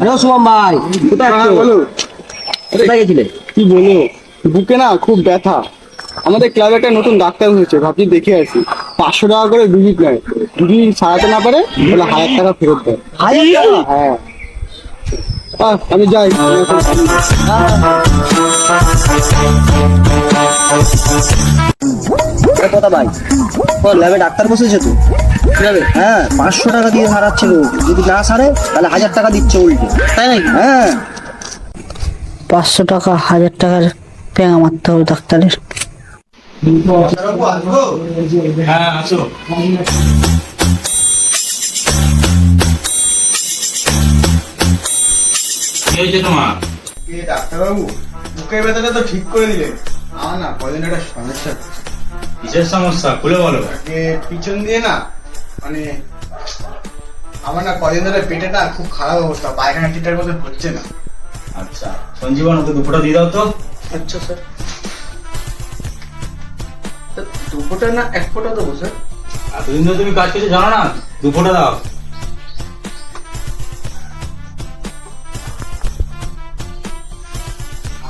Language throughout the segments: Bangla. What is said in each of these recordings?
হ্যালো সুমন ভাই কোথায় আছো? বলো। কোথায় গেছিলে? কি বলো? বুকে না খুব ব্যথা। আমাদের ক্লাবে একটা নতুন ডাক্তার হয়েছে ভাবছি দেখে আসি। পাঁচশো টাকা করে ভিজিট নেয়। যদি সারাতে না পারে তাহলে হাজার টাকা ফেরত দেয়। হ্যাঁ। আমি যাই। কথা ভাই ও ল্যাবে ডাক্তার বসেছে তো। হ্যাঁ পাঁচশো টাকা দিয়ে সারাচ্ছে লোক যদি না সারে তাহলে হাজার টাকা দিচ্ছে উল্টে। তাই নাকি? হ্যাঁ। পাঁচশো টাকা হাজার টাকার পেঙা মারতে হবে ডাক্তারের। হ্যাঁ আসো। হয়েছে তোমার। ডাক্তারবাবু? বুকের ব্যথাটা তো ঠিক করে দিলেন। আমার না কদিন একটা সমস্যা। কিসের সমস্যা খুলে বলো। আগে পিছন দিয়ে না মানে আমার না কদিন ধরে পেটে না খুব খারাপ অবস্থা পায়খানা ঠিকঠাক মতো হচ্ছে না। আচ্ছা সঞ্জীবন ওকে দুপুরটা দিয়ে দাও তো। আচ্ছা স্যার। দু ফোঁটা না এক ফোঁটা দেবো স্যার? এতদিন ধরে তুমি কাজ করছ জানো না? দুপুরটা দাও।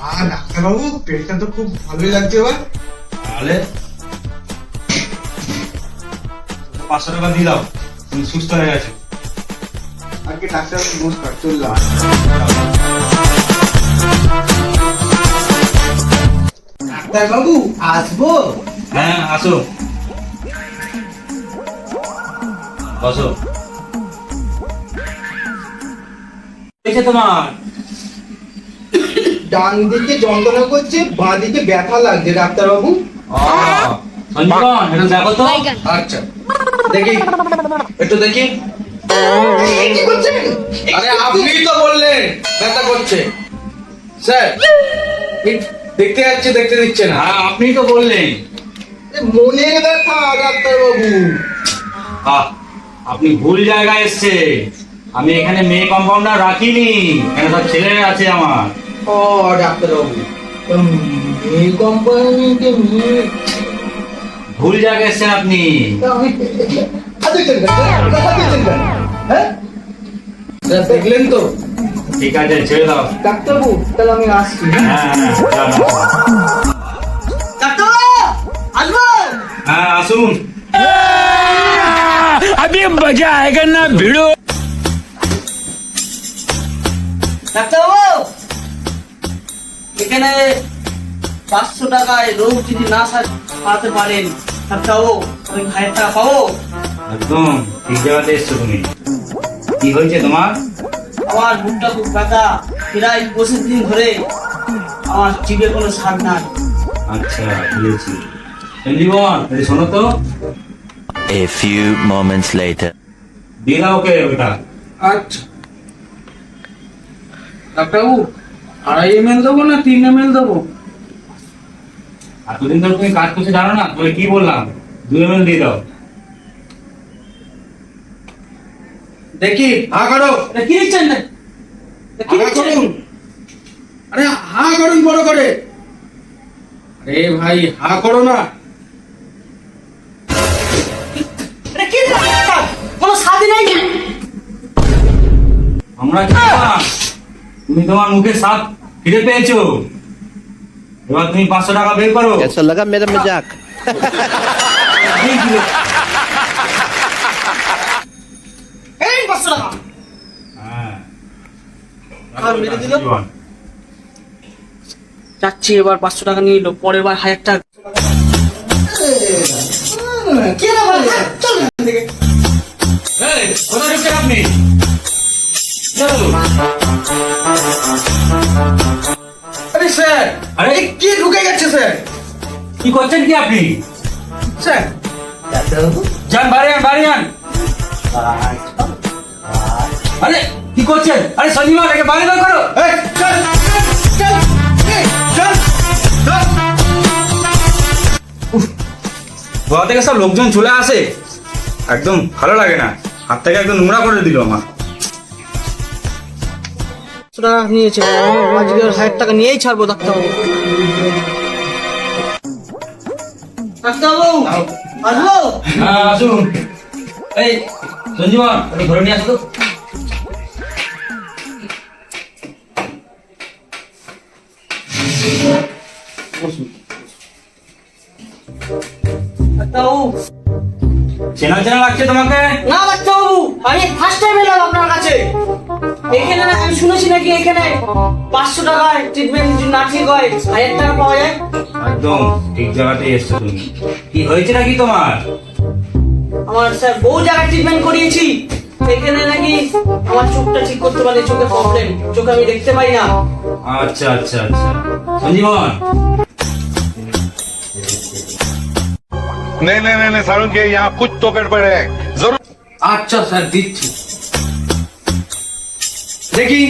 আর ডাক্তারবাবু পেটটা তো খুব ভালোই লাগছে এবার। তাহলে পাঁচশো টাকা দিয়ে দাও তুমি সুস্থ হয়ে গেছো। আর কি ডাক্তার নমস্কার চললাম। ডাক্তারবাবু আসব? হ্যাঁ আসো। বসো। হয়েছে তোমার। ডান দিকে যন্ত্রণা করছে বাঁ দিকে ব্যথা লাগছে ডাক্তারবাবু। ও, সঞ্জীবন এটা দেখো তো। আচ্ছা। দেখি। একটু দেখি। আরে আপনি তো বললেন ব্যথা করছে। স্যার দেখতে যাচ্ছে দেখতে দিচ্ছে না। হ্যাঁ আপনি তো বললেন। মনের ব্যথা ডাক্তারবাবু। আহ, আপনি ভুল জায়গায় এসছে আমি এখানে মেয়ে কম্পাউন্ডার রাখিনি। এখানে সব ছেলেরা আছে আমার। ও ডাক্তারবাবু। কোম্পানিকে নিয়ে ভুল জায়গায় এসছেন আপনি হাতে চলবেন হাতে চলবেন হ্যাঁ স্যার, দেখলেন তো ঠিক আছে ছেড়ে দাও ডাক্তারবাবু তাহলে আমি আসছি হ্যাঁ হ্যাঁ যান, আসুন। ডাক্তারবাবু আসবো হ্যাঁ আসুন अभी मजा आएगा ना भिड़ो ডাক্তারবাবু এখানে পাঁচশো টাকায় রোগ যদি না সারাতে পারেন ডাক্তারবাবু আমি হাজার টাকা পাবো একদম ঠিক জায়গাতে এসছো তুমি। কি হয়েছে তোমার? আমার বুকটা খুব ব্যথা প্রায় পঁচিশ দিন ধরে আমার জিভে কোনো স্বাদ নাই। আচ্ছা বুঝেছি। শোনো তো। A few moments later. দিয়ে দাও ওকে ওটা আচ্ছা। ডাক্তারবাবু আড়াই এম এল দেবো না তিন এম এল দেবো? এতদিন ধরে তুমি কাজ করতে জানো না? তোকে কি বললাম? দু এম দিয়ে দাও। দেখি হা করো। এটা কি দিচ্ছেন? না? কি করুন। আরে হা করুন বড় করে। আরে ভাই হা করো না। এটা কি দিচ্ছেন, কোনো স্বাদই নাই আমরা কি তুমি তোমার মুখে স্বাদ ফিরে পেয়েছ? এবার তুমি পাঁচশো টাকা বের করো कैसा लगा मेरा मजाक এই পাঁচশো টাকা হ্যাঁ আর মেরে দিল? জীবন। যাচ্ছি এবার পাঁচশো টাকা নিয়ে এলো পরের বার হাজার টাকা এই, কোথায় ঢুকছেন আপনি চলো। কি করছেন কি আপনি? স্যার। যান বাড়ি আন বাড়ি আন। আরে কি করছেন? আরে সঞ্জীবন একে বাড়ি বের করো। থেকে সব লোকজন চলে আসে। একদম ভালো লাগে না। হাত থেকে একদম নোংরা করে দিল আমার। টাকা নিয়েছে। আজকে হাজার টাকা নিয়েই ছাড়বো ডাক্তারবাবু। চেনা চেনা লাগছে তোমাকে? না বাচ্চা বাবু আমি ফার্স্ট টাইম এলাম আপনার কাছে। এখানে আমি শুনেছি নাকি এখানে পাঁচশো টাকায় ট্রিটমেন্ট না ঠিক হয় হাজার টাকা পাওয়া যায়? একদম ঠিক জায়গাতেই এসছো তুমি কি হয়েছে নাকি তোমার আমার স্যার বহু জায়গায় ট্রিটমেন্ট করিয়েছি এখানে নাকি আমার চোখটা ঠিক করতে পারে চোখে প্রবলেম চোখে আমি দেখতে পাই না আচ্ছা আচ্ছা আচ্ছা সঞ্জীবন नहीं नहीं नहीं नहीं सारुण के यहाँ कुछ तो गड़बड़ है जरूर আচ্ছা স্যার দিচ্ছি দেখি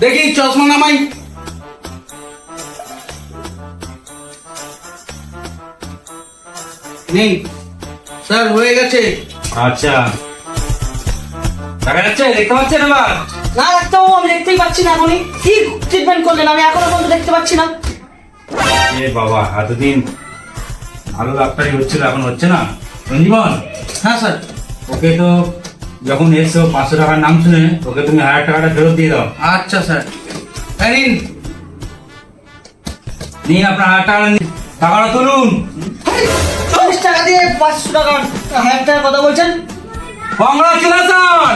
দেখি চশমা নামাই নেই। স্যার হয়ে গেছে। আচ্ছা। দেখা যাচ্ছে দেখতে পাচ্ছেন এবার না ডাক্তারবাবু আমি দেখতেই পাচ্ছি না এখনই। কি ট্রিটমেন্ট করলেন? আমি এখনও পর্যন্ত দেখতে পাচ্ছি না। এ বাবা এতদিন ভালো ডাক্তারি হচ্ছিল এখন হচ্ছে না? সঞ্জীবন হ্যাঁ স্যার। ওকে তো যখন এসছো পাঁচশো টাকার নাম শুনে ওকে তুমি হাজার টাকাটা ফেরত দিয়ে দাও। আচ্ছা স্যার। নিন। নিন আপনার হাজার টাকা নিন। টাকাটা তুলুন চল্লিশ টাকা দিয়ে পাঁচশো টাকা হাজার টাকার কথা বলছেন কংগ্রাচুলেশন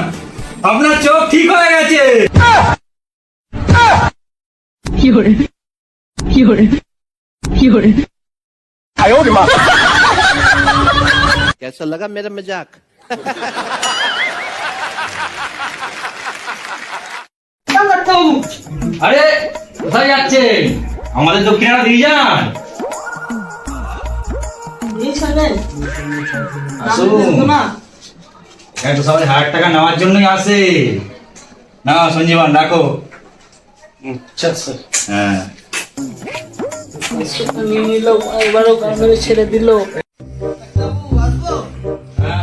আপনার চোখ ঠিক হয়ে গেছে कैसा लगा मेरा मजाक ডাক্তারবাবু আরে কোথায় যাচ্ছেন আমাদের দক্ষিণাটা দিয়ে যান সবাই হাজার টাকা নেওয়ার জন্যই আসে। না সঞ্জীবন রাখো। আচ্ছা স্যার। হ্যাঁ। নিয়ে নিল এবারও কামড়ে ছেড়ে দিল। হ্যাঁ,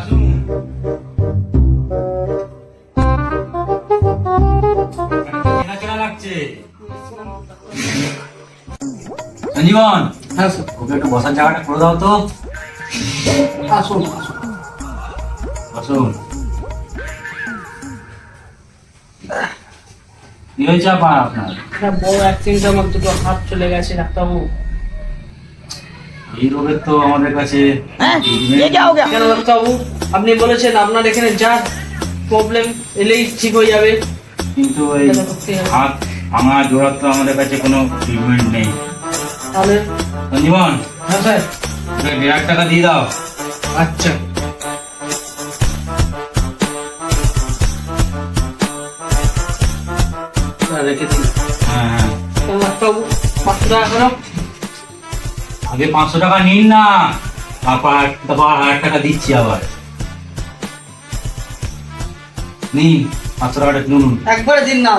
সঞ্জীবন হ্যাঁ ওকে একটু বসার জায়গাটা করে দাও তো। আসুন আসুন। কি হয়েছে আপনার? অ্যাক্সিডেন্ট আমার দুটো হাত চলে গেছে ডাক্তারবাবু। এই রোগের তো আমাদের কাছে কেন ডাক্তারবাবু? আপনি বলেছেন আপনার এখানে যা প্রবলেম এলেই ঠিক হয়ে যাবে। কিন্তু এই হাত ভাঙা জোড়ার তো আমাদের কাছে কোনো ট্রিটমেন্ট নেই। তাহলে? সঞ্জীবন? হ্যাঁ স্যার। ওকে টাকা দিয়ে দাও। আচ্ছা। রেখে দিন। হ্যাঁ হ্যাঁ। পাঁচশো টাকা আগে পাঁচশো টাকা নিন না তারপর তারপর হাজার টাকা দিচ্ছি আবার। নিন পাঁচশো টাকাটা নুন। একবারে দিন না।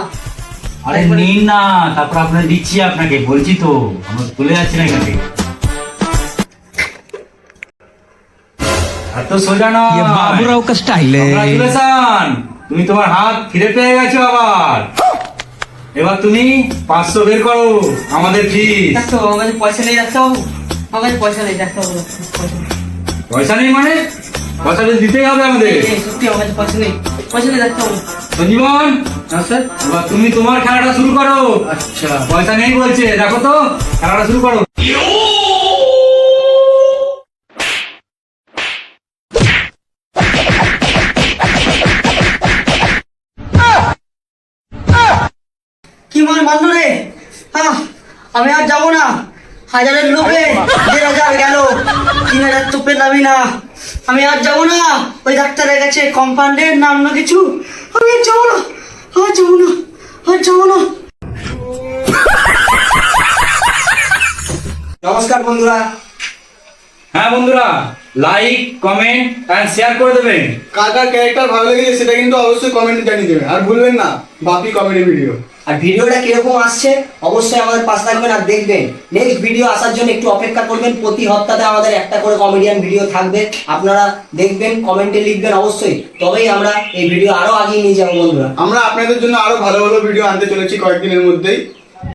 আরে নিন না তারপর আপনার দিচ্ছি আপনাকে বলছি তো। আমরা চলে যাচ্ছি না এখান থেকে। এত সোজা নয় बाबूराव का स्टाइल है Congratulations! তুমি তোমার হাত ফিরে পেয়ে গেছো আবার এবার তুমি পাঁচশো বের করো আমাদের ফিস ডাক্তারবাবু আমার কাছে পয়সা নেই ডাক্তারবাবু আমার কাছে পয়সা নেই ডাক্তারবাবু পয়সা নেই পয়সা নেই মানে পয়সা তো দিতেই হবে আমাদের এই, সত্যি আমার কাছে পয়সা নেই পয়সা নেই ডাক্তারবাবু সঞ্জীবন হ্যাঁ স্যার এবার তুমি তোমার খেলাটা শুরু করো আচ্ছা পয়সা নেই বলছে দেখো তো খেলাটা শুরু করো আমি আর যাব না। হাজারের লোকে দেড় হাজার গেল। তিন হাজার তো পেলামই না। আমি আর যাব না। ওই ডাক্তারের কাছে কম্পাউন্ডের নাম না কিছু। আমি আর যাব না। আর যাব না। আর যাব না। নমস্কার বন্ধুরা। হ্যাঁ বন্ধুরা। লাইক কমেন্ট এন্ড শেয়ার করে দেবেন। কার কার ক্যারেক্টার ভালো লেগেছে সেটা কিন্তু অবশ্যই কমেন্টে জানিয়ে দেবেন। আর ভুলবেন না বাপি কমেডি ভিডিও আর ভিডিওটা কীরকম আসছে অবশ্যই আমাদের পাশে থাকবেন আর দেখবেন। নেক্সট ভিডিও আসার জন্য একটু অপেক্ষা করবেন। প্রতি সপ্তাহে আমাদের একটা করে কমেডিয়ান ভিডিও থাকবে। আপনারা দেখবেন কমেন্টে লিখবেন অবশ্যই। তবেই আমরা এই ভিডিও আরও আগিয়ে নিয়ে যাব বন্ধুরা। আমরা আপনাদের জন্য আরও ভালো ভালো ভিডিও আনতে চলেছি কয়েকদিনের মধ্যেই।